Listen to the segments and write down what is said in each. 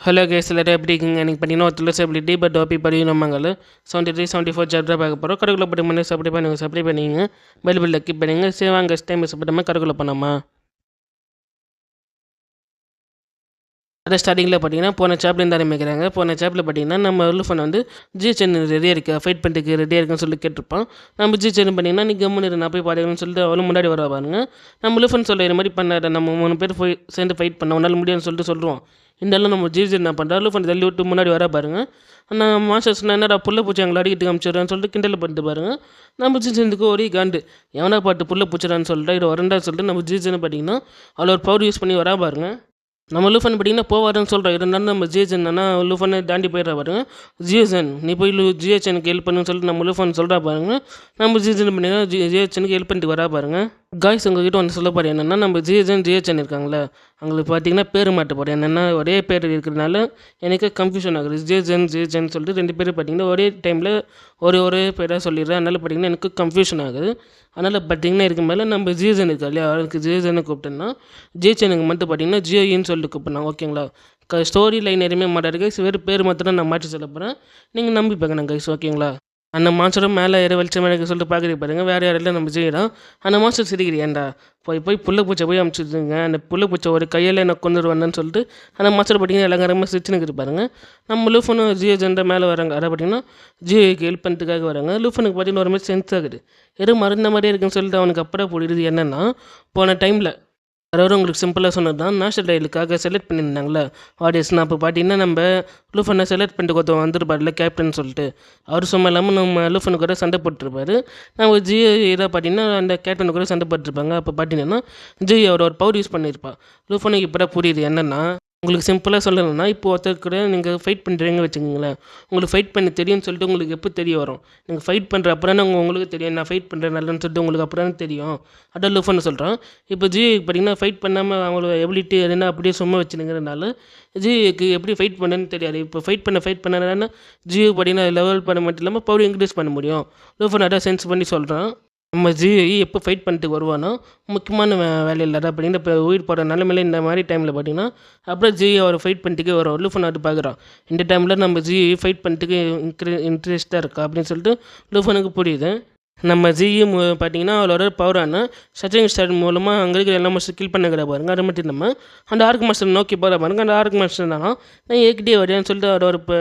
Hello case எல்லாரும் எப்படி இருக்குங்க? எனக்கு பார்த்தீங்கன்னா ஒரு துளசி அப்படி பட் ஓபி படி நம்மங்கள் seventy three seventy four chapter பார்க்க போகிறோம் கருக்குள்ள படி பண்ணி சப்ளை பண்ணி சப்ளை பண்ணிங்க பெல் பில்ல கீப் பண்ணிங்க சரி வாங்க டைம் சப்போட்டாமல் கருக்குள்ள பண்ணாமா அதை ஸ்டார்டிங்கில் பார்த்தீங்கன்னா போன சாப்லேருந்து ஆரம்பிக்கிறாங்க. போன சாப்பில் பார்த்தீங்கன்னா நம்ம லூஃபன் வந்து ஜி சென் ரெடியாக இருக்கா ஃபைட் பண்ணிட்டு ரெடியாக இருக்குன்னு சொல்லி கேட்டிருப்பான். நம்ம ஜி சென் பார்த்தீங்கன்னா நீ கம்முன்னு நான் போய் பாடுறேன்னு சொல்லிட்டு அவளும் முன்னாடி வர பாருங்க. நம்ம உல்ஃபன் சொல்கிற மாதிரி பண்ணார் நம்ம மூணு பேர் போய் சேர்ந்து ஃபைட் பண்ண உன்னால் முடியும்னு சொல்லிட்டு சொல்லுவோம் இருந்தாலும் நம்ம ஜி என்ன பண்ணுறா உல்ஃபன் தள்ளி விட்டு முன்னாடி வர பாருங்க. நான் மாஸ்டர்ஸ் என்னடா புள்ள பூச்சி எங்களை அடிக்கிட்டு காமிச்சிடுறேன்னு சொல்லிட்டு கிண்டல் பண்ணிட்டு பாருங்க. நம்ம ஜிஜனுக்கு ஒரே காண்டு. எவனா பாட்டு புள்ள பூச்சிடான்னு சொல்லிட்டு இது வரண்டான்னு சொல்லிட்டு நம்ம ஜிஜன் பார்த்தீங்கன்னா அவ்வளோ ஒரு பவர் யூஸ் பண்ணி வரா பாருங்க. நம்ம லூஃபன் பார்த்தீங்கன்னா போவாருன்னு சொல்கிறோம் இருந்தாலும் நம்ம ஜிஹெச்என் ஆனால் லூஃபனை தாண்டி போயிடுறா பாருங்க. ஜிஹெச்என் நீ போய் லூ ஜிஹெச்எனுக்கு ஹெல்ப் பண்ணுன்னு சொல்லிட்டு நம்ம லூஃபன் சொல்கிறா பாருங்க. நம்ம ஜிஹெச்என் பண்ணிங்கன்னா ஜி ஜிஹெச்எனுக்கு ஹெல்ப் பண்ணிட்டு வரா பாருங்கள் காய்ஸ் உங்ககிட்ட ஒன்று சொல்ல போகிறேன் என்னென்னா நம்ம ஜிஹெச்என் ஜிஹெச்என் இருக்காங்களே அவங்களுக்கு பார்த்தீங்கன்னா பேர் மாட்ட போகிறேன் என்னென்னா ஒரே பேர் இருக்கிறனால எனக்கு கன்ஃபியூஷன் ஆகுது. ஜிஹெச்என் ஜிஹெச்என் சொல்லிட்டு ரெண்டு பேரும் பார்த்தீங்கன்னா ஒரே டைமில் ஒரே ஒரே பேராக சொல்லிடுறேன். அதனால் பார்த்தீங்கன்னா எனக்கு கன்ஃபியூஷன் ஆகுது. அதனால் பார்த்தீங்கன்னா இதுக்கு மேலே நம்ம ஜிஹெச்என் இருக்கா இல்லையா? அவருக்கு ஜிஹெச்எனை கூப்பிட்டேன்னா ஜிஹெச்எனுக்கு மட்டும் பார்த்தீங்கன்னா ஜியோஇன்னு சொல்லிட்டு கூப்பிட்றாங்க ஓகேங்களா? க ஸ்டோரி லைன் எதுவுமே மாட்டாரு கைஸ் வேறு பேர் மாத்திரம் நான் மாற்றி சொல்ல போகிறேன் நீங்கள் நம்பி பார்க்கணும் கைஸ் ஓகேங்களா? அந்த மாஸ்டரும் மேலே ஏற வெளிச்சம் எனக்கு சொல்லிட்டு பார்க்குறீங்க பாருங்க. வேறு யாரெல்லாம் நம்ம செய்கிறோம் அந்த மாஸ்டர் சிரிக்கிறியாண்டா போய் போய் புள்ள பூச்சை போய் அமுச்சுருங்க அந்த புள்ள பூச்சை ஒரு கையில் எனக்கு கொண்டு வருவான்னு சொல்லிட்டு அந்த மாஸ்டர் பார்த்தீங்கன்னா எல்லாங்கிறமா சிரிச்சுன்னு பாருங்க. நம்ம லூஃபனும் ஜியோ ஜெண்டா மேலே வராங்க அதை பார்த்தீங்கன்னா ஜியோக்கு ஹெல்ப் பண்ணுறதுக்காக வராங்க. லூஃபனுக்கு பார்த்தீங்கன்னா ஒரு மாதிரி சென்ஸ் ஆகுது. எதுவும் மருந்த மாதிரியே இருக்குன்னு சொல்லிட்டு அவனுக்கு அப்புறம் புரியுது என்னென்னா போன டைமில் யாராவது உங்களுக்கு சிம்பிளாக சொன்னது தான் நேஷனல் டைலுக்காக செலக்ட் பண்ணியிருந்தாங்களே ஆடியன்ஸ் நான் அப்போ பார்த்தீங்கன்னா நம்ம லூஃபனை செலக்ட் பண்ணிட்டு ஒருத்தன் வந்துருப்பார்ல கேப்டன் சொல்லிட்டு. அவர் சும்மா இல்லாமல் நம்ம லூஃபனு கூட சண்டை போட்டுருப்பாரு. நம்ம ஜி இதாக பார்த்தீங்கன்னா அந்த கேப்டனு கூட சண்டை போட்டிருப்பாங்க. அப்போ பார்த்தீங்கன்னா ஜி அவர் ஒரு பவர் யூஸ் பண்ணியிருப்பா. லூஃபனுக்கு இப்போ புரியுது என்னென்னா உங்களுக்கு சிம்பிளாக சொல்லணும்னா இப்போ ஒருத்தர் கூட நீங்கள் ஃபைட் பண்ணுறீங்க வச்சுக்கோங்களேன். உங்களுக்கு ஃபைட் பண்ண தெரியும்னு சொல்லிட்டு உங்களுக்கு எப்போ தெரிய வரும்? நீங்கள் ஃபைட் பண்ணுற அப்புறம் உங்கள் உங்களுக்கு தெரியும். நான் ஃபைட் பண்ணுறேன் நல்லன்னு சொல்லிட்டு உங்களுக்கு அப்புறம் தெரியும். அதான் லூஃபன்னு சொல்கிறோம் இப்போ ஜி பார்த்தீங்கன்னா ஃபைட் பண்ணாமல் அவங்களோட எபிலிட்டி எதுனா அப்படியே சும்மா வச்சுனுங்கிறனால ஜிக்கு எப்படி ஃபைட் பண்ணுன்னு தெரியாது. இப்போ ஃபைட் பண்ண ஃபைட் பண்ணனா ஜியோ பார்த்தீங்கன்னா லெவல் பண்ண மட்டும் இல்லாமல் பவர் இன்க்ரீஸ் பண்ண முடியும். லூஃபன் அதான் சென்ஸ் பண்ணி சொல்கிறோம் நம்ம ஜிஐ எப்போ ஃபைட் பண்ணிட்டு வருவானோ முக்கியமான வே வேலையில் அப்படின்னு இப்போ உயிர் போகிற நிலமையில இந்த மாதிரி டைமில் பார்த்தீங்கன்னா அப்புறம் ஜிஇ அவர் ஃபைட் பண்ணிட்டுக்கே வரும் லூஃபன் நாட்டு பார்க்குறான் இந்த டைமில் நம்ம ஜி ஃபைட் பண்ணிட்டுக்கு இன்க்ரீ இன்ட்ரெஸ்ட்டாக இருக்கா அப்படின்னு சொல்லிட்டு லூஃபனுக்கு புரியுது. நம்ம ஜியும் பார்த்தீங்கன்னா அவளோட பவரான சச்சிங் ஸ்டார் மூலமாக அங்கே இருக்கிற எல்லா மாஸ்டர் கில் பண்ணுற பாருங்க. அது மட்டும் இல்லாமல் அந்த ஆர்க் மாஸ்டர் நோக்கி போகிற பாருங்க. அந்த ஆர்க் மாஸ்டர் தான் நான் ஏக்கிட்டே வரையான்னு சொல்லிட்டு அவர் ஒரு இப்போ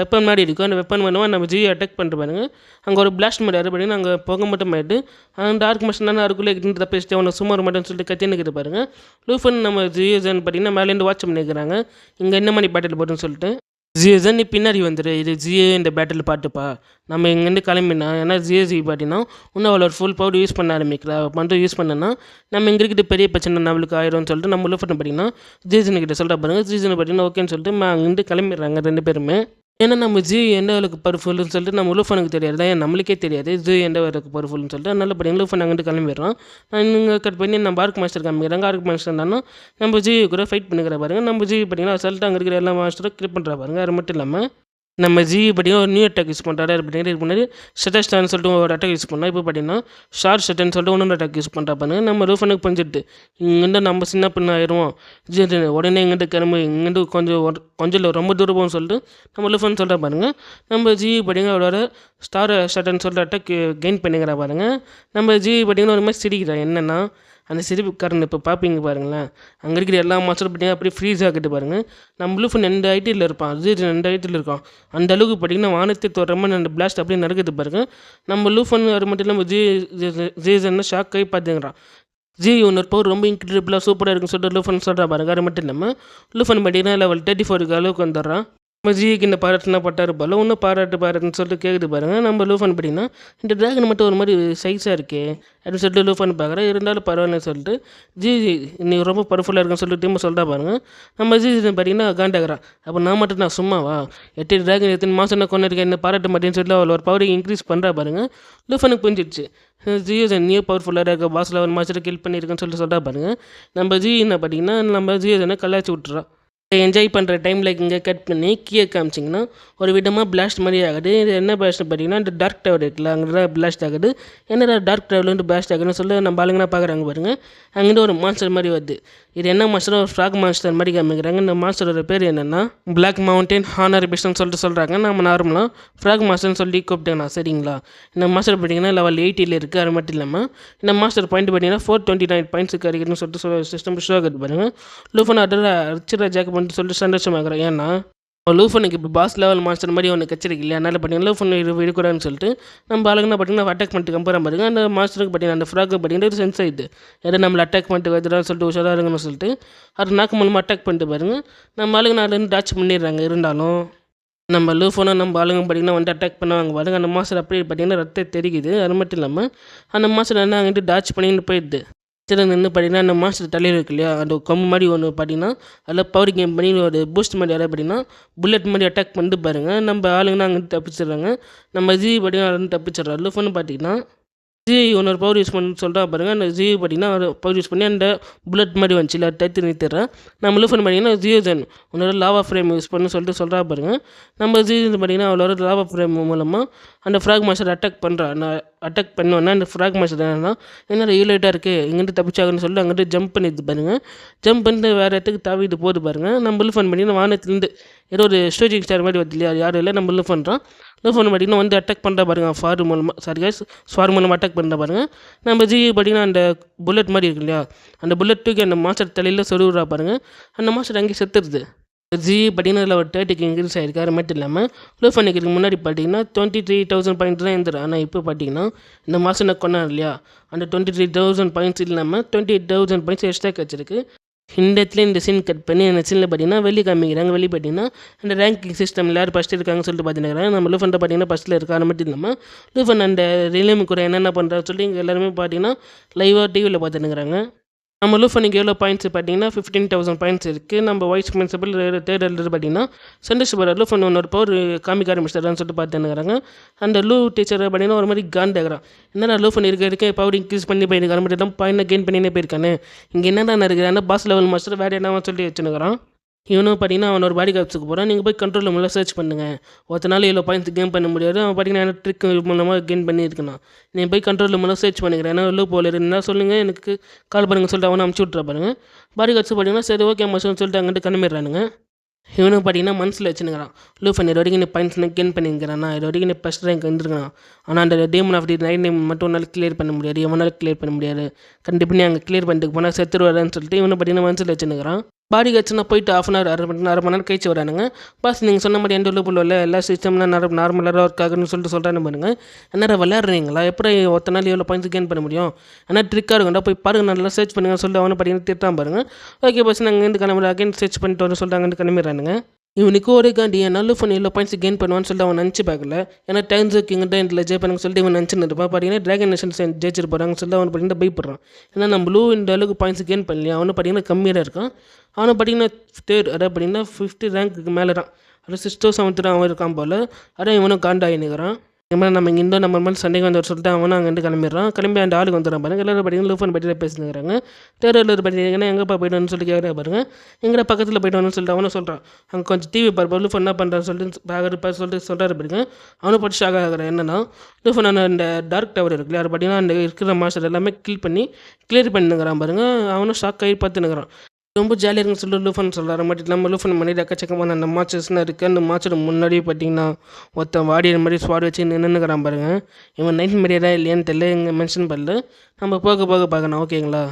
வெப்பன் மாதிரி இருக்கும். அந்த வெப்பன் மூலமாக நம்ம ஜியோ அட்டாக் பண்ணிட்டு பாருங்க. அங்கே ஒரு பிளாஸ்ட் மாதிரி யார் பண்ணி அங்கே புகை மட்டும் ஆகிட்டு அந்த டார்க் மஸ்ட் தானே அதுக்குள்ளே இருந்து தப்பிச்சுட்டு அவனை சும்மா மட்டும் சொல்லிட்டு கத்தினுக்கிட்டு பாருங்க. லூஃபன் நம்ம ஜியோஜன் பார்த்தீங்கன்னா மேலேருந்து வாட்ச் பண்ணிக்கிறாங்க இங்கே என்ன மாதிரி பேட்டில் போட்டுன்னு சொல்லிட்டு. ஜியோஜன் நீ பின்னாடி வந்துடு இது ஜியோ இந்த பேட்டில் பாட்டுப்பா. நம்ம இங்கேருந்து கிளம்பினா ஏன்னா ஜியோஜி பார்த்தீங்கன்னா இன்னும் அவ்வளோ ஃபுல் பவுடர் யூஸ் பண்ண ஆரம்பிக்கல. மட்டும் யூஸ் பண்ணனா நம்ம இங்கே இருக்கிற பெரிய பிரச்சனை நம்மளுக்கு ஆயிரும்னு சொல்லிட்டு நம்ம லூஃபன் பார்த்தீங்கன்னா ஜியோஜன் கிட்ட சொல்கிற பாருங்க. ஜியோஜன் பார்த்தீங்கன்னா ஓகேன்னு சொல்லிட்டு அங்கேருந்து கிளம்பிடுறாங்க ரெண்டு பேருமே. ஏன்னா நம்ம ஜி எந்த அளவுக்கு சொல்லிட்டு நம்ம உலுஃபனுக்கு தெரியாது. தான் நம்மளுக்கே தெரியாது. ஜி எந்த அளவுக்கு சொல்லிட்டு. நல்ல படி லூஃபன் அங்கிட்டு கிளம்பிடுறோம். இங்கே கட் பண்ணி நம்ம ஆர்க் மாஸ்டர் காமிக்கிறாங்க ஆர்க் மாஸ்டர் இருந்தாலும் நம்ம ஜி கூட ஃபைட் பண்ணிக்கிற பாருங்க. நம்ம ஜி பார்த்தீங்கன்னா சொல்லிட்டு அங்கே இருக்கிற எல்லா மாஸ்டரும் கிளிப் பண்ணுற பாருங்க. அது மட்டும் இல்லாமல் நம்ம ஜி பார்த்தீங்கன்னா ஒரு நியூ அட்டாக் யூஸ் பண்ணுறாரு பார்த்தீங்கன்னா இதுக்கு முன்னாடி ஷட்டஸ்டான்னு சொல்லிட்டு ஒரு அட்டாக் யூஸ் பண்ணோம் இப்போ பார்த்தீங்கன்னா ஷார்ட் ஷட்டர்னு சொல்லிட்டு ஒன்று அட்டாக் யூஸ் பண்ணுறா பாருங்க. நம்ம ரூஃபனுக்கு பஞ்சிட்டு இங்கேருந்து நம்ம சின்ன பின்ன ஆயிடுவோம். ஜி உடனே இங்கேருந்து கிளம்பு இங்கேருந்து கொஞ்சம் கொஞ்சம் இல்லை ரொம்ப தூரம் போகும்னு சொல்லிட்டு நம்ம ரூஃபன் சொல்கிற பாருங்க. நம்ம ஜி பார்த்தீங்கன்னா அவரோட ஸ்டார் ஷட்டன் சொல்லிட்டு அட்டாக் கெயின் பண்ணிக்கிறா பாருங்க. நம்ம ஜி பார்த்தீங்கன்னா ஒரு மாதிரி சிரிக்கிறா. என்னென்னா அந்த சிரிப்புக்காரன் இப்போ பார்ப்பீங்க பாருங்களேன். அங்கே இருக்கிற எல்லா மாஸ்டர் பார்த்தீங்கன்னா அப்படியே ஃப்ரீஸ் ஆகிட்டு பாருங்கள் நம்ம லூஃபன் ரெண்டு ஐட்டியில் இருப்பான். அது ரெண்டு ஐட்டியில் இருக்கான். அந்த அளவுக்கு பார்த்தீங்கன்னா வானத்தை தோற மாதிரி அந்த பிளாஸ்ட் அப்படியே நடக்குது பாருங்கள் நம்ம லூஃபன் அது மட்டும் இல்லாமல் ஜி ஜிசன்னு ஷாக் ஆகி பார்த்துங்கிறான் ஜி ஒன்று பவர் ரொம்ப இன்க்ரெடிபிளாக சூப்பராக இருக்குன்னு சொல்லிட்டு லூஃபன் சொல்கிறா பாருங்க. அது மட்டும் இல்லாமல் லூஃபன் பார்த்தீங்கன்னா லெவல் தேர்ட்டி ஃபோருக்கு அளவுக்கு வந்துடுறான். நம்ம ஜிக்கு இந்த பாராட்டுனா பட்டாரு போல இன்னும் பாராட்டு பாராட்டுன்னு சொல்லிட்டு கேட்குது பாருங்க. நம்ம லூஃபன் பார்த்தீங்கன்னா இந்த ட்ராகன் மட்டும் ஒரு மாதிரி சைஸாக இருக்கே அப்படின்னு சொல்லிட்டு லூஃபன் பார்க்குறேன் இருந்தாலும் பரவாயில்லன்னு சொல்லிட்டு ஜி நீ ரொம்ப பவர்ஃபுல்லாக இருக்குன்னு சொல்லிட்டு திரும்ப சொல்கிறா பாருங்க. நம்ம ஜி பார்த்தீங்கன்னா காண்டாகிறான் அப்போ நான் மட்டும் நான் சும்மாவா? எட்டு ட்ராகன் எத்தனை மாதம் நான் கொண்டு இருக்கேன் என்ன பாராட்ட மாட்டேன்னு சொல்லிட்டு அவள் ஒரு பவர் இன்க்ரீஸ் பண்ணுறா பாருங்க. லூஃபனுக்கு புரிஞ்சிடுச்சு ஜியோ நியூ பவர்ஃபுல்லாக இருக்க பாஸ் ஒரு மாஸ்டர் கில் பண்ணியிருக்கேன்னு சொல்லிட்டு சொல்கிறா பாருங்க. நம்ம ஜி என்ன பார்த்தீங்கன்னா நம்ம ஜியோ கலாச்சி விட்டுறோம் என்ஜாய் பண்ணுற டைமில் இங்கே கட் பண்ணி கீழே காமிச்சிங்கன்னா ஒரு விதமாக பிளாஸ்ட் மாதிரி ஆகுது. இது என்ன பிளாஸ்ட் பார்த்தீங்கன்னா இந்த டார்க் டவர் இருக்குல்ல அங்கே தான் பிளாஸ்ட் ஆகுது. என்னடா டார்க் டவர்லேருந்து பிளாஸ்ட் ஆகுதுன்னு சொல்லி நம்ம ஆளுங்கனா பார்க்குறாங்க பாருங்கள் அங்கேருந்து ஒரு மாஸ்டர் மாதிரி வருது. இது என்ன மாஸ்டர் ஒரு ஃப்ராக் மாஸ்டர் மாதிரி காமிக்கிறாங்க. இந்த மாஸ்டரோட பேர் என்னென்னா பிளாக் மவுண்டைன் ஹானர் பிஸ்ட்னு சொல்லிட்டு சொல்கிறாங்க நம்ம நார்மலாக ஃப்ராக் மாஸ்டர்னு சொல்லி கூப்பிட்டேங்கண்ணா சரிங்களா? இந்த மாஸ்டர் பார்த்தீங்கன்னா லெவல் எயிட்டியில் இருக்குது அது மட்டும் இல்லாமல் இந்த மாஸ்டர் பாயிண்ட் பார்த்தீங்கன்னா ஃபோர் டுவெண்ட்டி நைன் பாயிண்ட்ஸுக்கு கிடைக்குதுன்னு சொல்லிட்டு சொல்ல சிஸ்டம் ஷோ ஆகுது பாருங்கள் லூஃபன் ஆர்டர் அரிச்சிரா ஜாக் பண்ணிட்டு சொல்லிட்டு சந்தோஷமாகறேன் ஏன்னா லூஃபனுக்கு இப்போ பாஸ் லெவல் மாஸ்டர் மாதிரி ஒன்று கச்சிருக்கு இல்லையா அதனால் பார்த்தீங்கன்னா லூஃபன் விடக்கூடாதுன்னு சொல்லிட்டு நம்ம ஆளுங்கன்னா பார்த்தீங்கன்னா அட்டாக் பண்ணிட்டு கம்பேர் பாருங்க. அந்த மாஸ்டருக்கு பார்த்தீங்கன்னா அந்த ஃப்ராக்கு பார்த்தீங்கன்னா ஒரு சென்ஸ் ஆயிடுது. எதை நம்மளை அட்டாக் பண்ணிட்டு வருதுடான்னு சொல்லிட்டு உஷாராக இருக்குன்னு சொல்லிட்டு அது நாக்கு மூலமாக அட்டாக் பண்ணிட்டு பாருங்க. நம்ம ஆளுங்க நாலுலேருந்து டாச் பண்ணிடுறாங்க இருந்தாலும். நம்ம லூஃபோனை நம்ம ஆளுங்க பார்த்தீங்கன்னா வந்து அட்டாக் பண்ணுவாங்க பாருங்க. அந்த மாஸ்டர் அப்படியே பார்த்தீங்கன்னா ரத்தம் தெரிக்குது. அது மட்டும் இல்லாமல் அந்த மாஸ்டர் என்ன அங்கிட்டு டாச் பண்ணிட்டு போயிடுது. சரி நின்று பார்த்தீங்கன்னா அந்த மாஸ்டர் தலையில் இருக்கு இல்லையா? அந்த கொம்பு மாதிரி ஒன்று பார்த்தீங்கன்னா அதில் பவர் கேம் பண்ணி ஒரு பூஸ்ட் மாதிரி யாராவது பார்த்தீங்கன்னா புல்லட் மாதிரி அட்டாக் பண்ணிட்டு பாருங்கள் நம்ம ஆளுங்கன்னா அங்கேருந்து தப்பிச்சிடுறாங்க? நம்ம ஜி பார்த்தீங்கன்னா அதுலேருந்து தப்பிச்சிடுறாரு லூஃபோன்னு பார்த்தீங்கன்னா ஜி இன்னொரு பவர் யூஸ் பண்ணி சொல்கிறா பாருங்க. அந்த ஜியோ பார்த்தீங்கன்னா ஒரு பவர் யூஸ் பண்ணி அந்த புல்லட் மாதிரி வந்துச்சு. இல்லை தடுத்து நிறுத்திடுறேன் நம்ம லூஃபன் பார்த்தீங்கன்னா ஜியோ ஜன் உன்னோட லாவா ஃப்ரேம் யூஸ் பண்ணி சொல்லிட்டு சொல்கிறா பாருங்க. நம்ம ஜி பார்த்தீங்கன்னா அவளோட லாவா ஃப்ரேம் மூலமாக அந்த ஃப்ராக் மாஸ்டர் அட்டாக் பண்ணுறா நான் அட்டாக் பண்ணோன்னா அந்த ஃப்ராக் மாஸ்டர் என்னன்னா என்னோட ஈலைட்டாக இருக்குது இங்கிட்டு தப்பிச்சாகன்னு சொல்லிட்டு அங்கிட்டு ஜம்ப் பண்ணிது பாருங்கள் ஜம்ப் பண்ணிட்டு வேறு இடத்துக்கு தாவிட்டு போகுது பாருங்கள் நம்ம லூஃபன் பண்ணி வானத்துலேருந்து ஏதோ ஒரு ஸ்டோஜிக் ஸ்டார் மாதிரி வருது இல்லையா? யாரும் இல்லை. நம்ம லூஃப் பண்ணுறோம் லூஃப் பண்ண பார்த்தீங்கன்னா வந்து அட்டாக் பண்ணுற பாருங்க. ஃபார் மூலமாக சாரி கைஸ் ஸ்வார் மூலமாக அட்டாக் பண்ணுறா பாருங்க. நம்ம ஜி பார்த்தீங்கன்னா அந்த புல்லட் மாதிரி இருக்கு இல்லையா? அந்த புல்லட் தூக்கி அந்த மாஸ்டர் தலையில் சொருவுறா பாருங்க. அந்த மாஸ்டர் அங்கேயே செத்துருது. ஜி பார்த்தீங்கன்னா ஒரு தேர்ட்டிக்கு இன்க்ரீஸ் ஆகிருக்கு அது மட்டும் இல்லாமல் லூஃப் பண்ணிக்கிறதுக்கு முன்னாடி பார்த்தீங்கன்னா டுவெண்ட்டி த்ரீ தௌசண்ட் பாயிண்ட் தான் இருந்துரு ஆனால் இப்போ பார்த்தீங்கன்னா இந்த மாதம் நான் கொண்டான் இல்லையா? அந்த டுவெண்ட்டி த்ரீ தௌசண்ட் பாயிண்ட்ஸ் இல்லாமல் twenty eight thousand points extra கிடச்சிருக்கு இந்த இடத்துல இந்த சீன் கட் பண்ணி அந்த சீனில் பார்த்தீங்கன்னா வெளியே காமிக்கிறாங்க. வெளியே பார்த்தீங்கன்னா அந்த ரேங்கிங் சிஸ்டம் எல்லோரும் ஃபஸ்ட்டு இருக்காங்கன்னு சொல்லிட்டு பார்த்தீங்கன்னா நம்ம லூஃபன்ட்ட பார்த்தீங்கன்னா ஃபஸ்ட்டில் இருக்கா மட்டும் இல்லாமல் லூஃபன் அந்த ரிலேம் கூட என்னென்ன பண்ணுறாரு சொல்லி இங்கே எல்லாருமே பார்த்தீங்கன்னா லைவாக டிவியில் பார்த்துனுக்குறாங்க நம்ம லூஃபனுக்கு எவ்வளோ பாயிண்ட்ஸ் பார்த்தீங்கன்னா ஃபிஃப்டீன் தௌசண்ட் பாயிண்ட்ஸ் இருக்குது நம்ம வைஸ் பிரின்சிபல் தேர்ட் எழுது பார்த்தீங்கன்னா சந்தோஷ் ஒன்று ஒன்னொரு பவர் காமிக்க ஆரம்பிச்சிட்டாரான்னு சொல்லிட்டு பார்த்துனுக்குறாங்க அந்த லூ டீச்சர் பார்த்தீங்கன்னா ஒரு மாதிரி காண்டாகிறான் என்னடா லூஃபன் இருக்க இருக்க பவர் இன்க்ரீஸ் பண்ணி போயிருக்காரு மட்டும் இல்லாமல் பாயிண்ட் கெயின் பண்ணினே போயிருக்கானே. இங்கே என்னடா இருக்கிறான் பாஸ் லெவல் மாஸ்டர் வேறு என்ன சொல்லி வச்சுனுக்குறான் இவனும் பார்த்தீங்கன்னா அவனோட ஒரு பாடி காப்ஸுக்கு போகிறான் நீங்கள் போய் கண்ட்ரோல் மூலம் சர்ச் பண்ணுங்கள் ஒருத்தனால இவ்வளோ பாயிண்ட்ஸ் கேம் பண்ண முடியாது. அவன் பார்த்தீங்கன்னா ட்ரிக் மூலமாக கெயின் பண்ணியிருக்கணும் நீங்கள் போய் கண்ட்ரோல் மூலம் சர்ச் பண்ணிக்கிறேன். ஏன்னா லூ போல இருந்தால் சொல்லுங்கள் எனக்கு கால் பண்ணுங்க சொல்லிட்டு அவனை அமுச்சு விட்ற பாருங்க. பாடி காப்ஸ் பார்த்தீங்கன்னா சரி ஓகே மாஸ்டர்னு சொல்லிட்டு அங்கிட்டு கிளம்பிடுறானுங்க இவனும் பார்த்தீங்கன்னா மனசில் வச்சுனுக்கிறான். லூ பண்ணி இது வரைக்கும் நீ பாயிண்ட்ஸ் கெயின் பண்ணிக்கிறானா இது வரைக்கும் நீ ஃபஸ்ட் ரேங்க் வந்துருக்கான் ஆனால் அந்த demon of the night name மட்டும் ஒன்றால் கிளியர் பண்ண முடியாது. எவனால் கிளியர் பண்ண முடியாது. கண்டிப்பாக நீ அங்கே கிளியர் பண்ணிட்டு போனால் செத்துருவாருன்னு சொல்லிட்டு இவனை பார்த்தீங்கன்னா மனசில் வச்சுனுக்கிறான். பாடி கட்சினா போயிட்டு ஆஃப் அன் ஹவர் அரை மணி அரை மணி நேரம் கழிச்சு வரானுங்க பாஸ் நீங்கள் சொன்ன மாதிரி எந்த உள்ள இல்லை எல்லா சிஸ்டம்லாம் நார் நார்மலாக ஒர்க் ஆகுன்னு சொல்லிட்டு சொல்கிறான்னு பாருங்க என்ன விளையாடுறீங்களா எப்படி ஒத்த நாள் எவ்வளோ பாயிண்ட்ஸ் கெயின் பண்ண முடியும். ஆனால் ட்ரிக்காக இருக்கும்டா போய் பாருங்க நல்லா சர்ச் பண்ணுங்க சொல்லிட்டு அவனை பார்த்தீங்கன்னா திட்டான் பாருங்க. ஓகே பஸ் நாங்கள் இருந்து கிளம்புற அகைன் சர்ச் பண்ணிட்டு வர சொல்லிட்டு கிளம்பிடுறானுங்க. இவனுக்கு ஒரு காண்டி என் நல்ல ஃபோன் எவ்வளோ பாயிண்ட்ஸ் கெயின் பண்ணுவான்னு சொல்லிட்டு அவன் நினச்சி பார்க்கல. ஏன்னா டைம்ஸ் கிங்கிட்ட இதில் ஜெய் பண்ணுங்க சொல்லிட்டு இவன் நினச்சின்னு இருப்பான் பார்த்தீங்கன்னா ட்ராகன் நேஷன் ஜெயிச்சிட்டு போகிறாங்க சொல்லிட்டு அவன் பார்த்தீங்கன்னா பயப்படுறான். ஏன்னா நம்ம ப்ளூ இந்த அளவுக்கு பாயிண்ட்ஸ் கெயின் பண்ணலையா? அவனு பார்த்தீங்கன்னா கம்மியாக தான் இருக்கான். அவனை பார்த்தீங்கன்னா தேர்ட் அதாவது பார்த்தீங்கன்னா ஃபிஃப்த்து ரேங்க்கு மேலே தான் அதாவது சிக்ஸ்த்தோ செவன்த்து அவன் இருக்கான் போல். அதான் இவனும் காண்டாகி நிற்கிறான் நம்ம இந்தோ நம்ம மாதிரி சண்டைக்கு வந்து சொல்லிட்டு அவனும் அங்கேருந்து கிளம்பிடுறான். கிளம்பி அந்த ஆளுக்கு வந்துடுறான் பாருங்க. எல்லாரும் பார்த்தீங்கன்னா லூஃபன் பற்றி பேசினுங்கிறாங்க தேர்தலில் பார்த்தீங்கன்னா எங்கேப்பா போய்ட்டு சொல்லி கேட்குறா பாருங்க. எங்கடா பக்கத்தில் போய்ட்டு வந்து சொல்லிட்டு அவனும் சொல்கிறான் அங்கே கொஞ்சம் டிவி பார்ப்பா லூஃபன் என்ன பண்ணுறான்னு சொல்லிட்டு பார்க்குறப்ப சொல்லிட்டு சொல்கிறாரு பாருங்க. அவனும் படிச்சு ஷாக் ஆகிறான். என்னன்னா லூஃபன் அந்த டார்க் டவர் இருக்குல்ல அது பார்த்தீங்கன்னா அந்த இருக்கிற மாஸ்டர் எல்லாமே கில் பண்ணி கிளியர் பண்ணினுங்கிறான் பாருங்க. அவனும் ஷாக் ஆகி பார்த்துனுங்கிறான் ரொம்ப ஜாலியாக இருக்குன்னு சொல்லி லூஃபன் சொல்கிறாரு மட்டும் இல்லாமல் லூஃபன் மணி எக்கச்சக்கமான அந்த மாச்சஸ்லாம் இருக்குது அந்த மாச்சோட முன்னாடியே பார்த்தீங்கன்னா ஒருத்தன் வாடியர் மாதிரி ஸ்வாட் வச்சு நின்றுக்கிறான் பாருங்க. இவன் நைட் மீடியா இல்லையான்னு தெரியல. இங்கே மென்ஷன் பண்ணல. நம்ம போக போக பார்க்கணும் ஓகேங்களா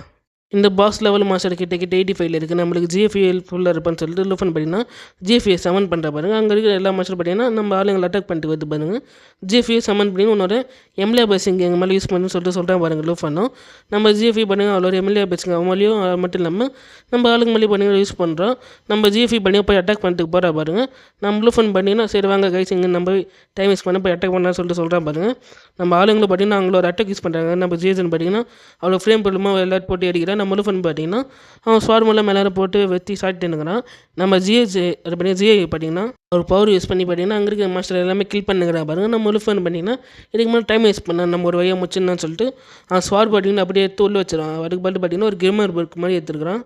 இந்த பாஸ் லெவல் மாஸ்டர் கிட்ட கிட்ட எயிட்டி ஃபைவ்ல இருக்குது நம்மளுக்கு ஜிஎஃப்இ ஃபுல்லாக இருப்பான்னு சொல்லிட்டு லூஃபன் பார்த்தீங்கன்னா ஜிஎஃப்இ சமன் பண்ணுற பாருங்கள் அங்கே இருக்கிற எல்லா மாஸ்டர் பார்த்தீங்கன்னா நம்ம ஆளுங்களை அட்டாக் பண்ணிட்டு வருது பாருங்கள் ஜிஎஃப்இ சமன் பண்ணி உன்னோட எம்எல்ஏ பஸ்ஸிங் எங்கள் மேலே யூஸ் பண்ணு சொல்லிட்டு சொல்கிறேன் பாருங்க. லூஃபனும் நம்ம ஜிஎஃப்இ பண்ணுங்கள் அவ்வளோ எம்எல்ஏ பஸ்ஸிங் அவங்களையும் அது மட்டும் இல்லாமல் நம்ம ஆளுங்க மேலேயும் பண்ணி யூஸ் பண்ணுறோம் நம்ம ஜிஎஃப்ஐ பண்ணி போய் அட்டாக் பண்ணிட்டு போகிறா பாருங்கள் நம்ம லூஃபன் பண்ணிங்கன்னா சரி வாங்க கைஸ் இங்கே நம்ம டைம் யூஸ் பண்ண போய் அட்டாக் பண்ணான்னு சொல்லிட்டு சொல்கிறேன் பாருங்கள் நம்ம ஆளுங்களை பார்த்தீங்கன்னா அவங்களோட அட்டாக் யூஸ் பண்ணுறாங்க நம்ம ஜிஎஸ்என் பார்த்தீங்கன்னா அவ்வளோ ஃப்ரேம் பொருளுமா எல்லாரும் போட்டு அடிக்கிறேன். நம்ம லூஃபன் பார்த்தீங்கன்னா அவன் ஃபார்முலா மேலே போட்டு வெத்தி சாட்டிட்டுனுங்கிறான் நம்ம ஜிஎஸ் பண்ணி ஜிஏ பார்த்தீங்கன்னா ஒரு பவர் யூஸ் பண்ணி பார்த்தீங்கன்னா அங்கே இருக்கிற மாஸ்டர் எல்லாமே கில் பண்ணுங்கிறான் பாருங்க. நம்ம லூஃபன் பண்ணிங்கன்னா இதுக்கு மேலே டைம் வேஸ்ட் பண்ண நம்ம ஒரு வழியாக முச்சுன்னு சொல்லிட்டு அவன் ஸ்வார் பார்த்தீங்கன்னா அப்படியே எடுத்து வச்சிருவான். அதுக்கு பாட்டு பார்த்தீங்கன்னா ஒரு கிரிமர் புக் மாதிரி எடுத்துருக்கிறான்.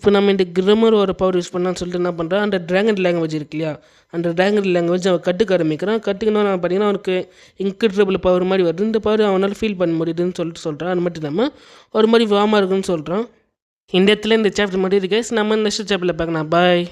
இப்போ நம்ம இந்த கிரமர் ஒரு பவர் யூஸ் பண்ணான்னு சொல்லிட்டு என்ன பண்ணுறான் அந்த ட்ராகன் லாங்குவேஜ் இருக்கு இல்லையா? அந்த ட்ராகன் லாங்குவேஜ் அவன் கற்றுக்க ஆரம்பிக்கிறான். கற்றுக்கணும் பார்த்தீங்கன்னா அவனுக்கு இன்க்ரெடிபிள் பவர் மாதிரி வருது. இந்த பவர் அவனால் ஃபீல் பண்ண முடியுதுன்னு சொல்லிட்டு சொல்கிறான் அது மட்டும் இல்லாமல் ஒரு மாதிரி வாமாக இருக்குன்னு சொல்கிறான் இந்த இடத்துல இந்த சாப்டர் மட்டும் இருக்கு. நம்ம நெக்ஸ்ட் சாப்டரில் பார்க்கலாம். பாய்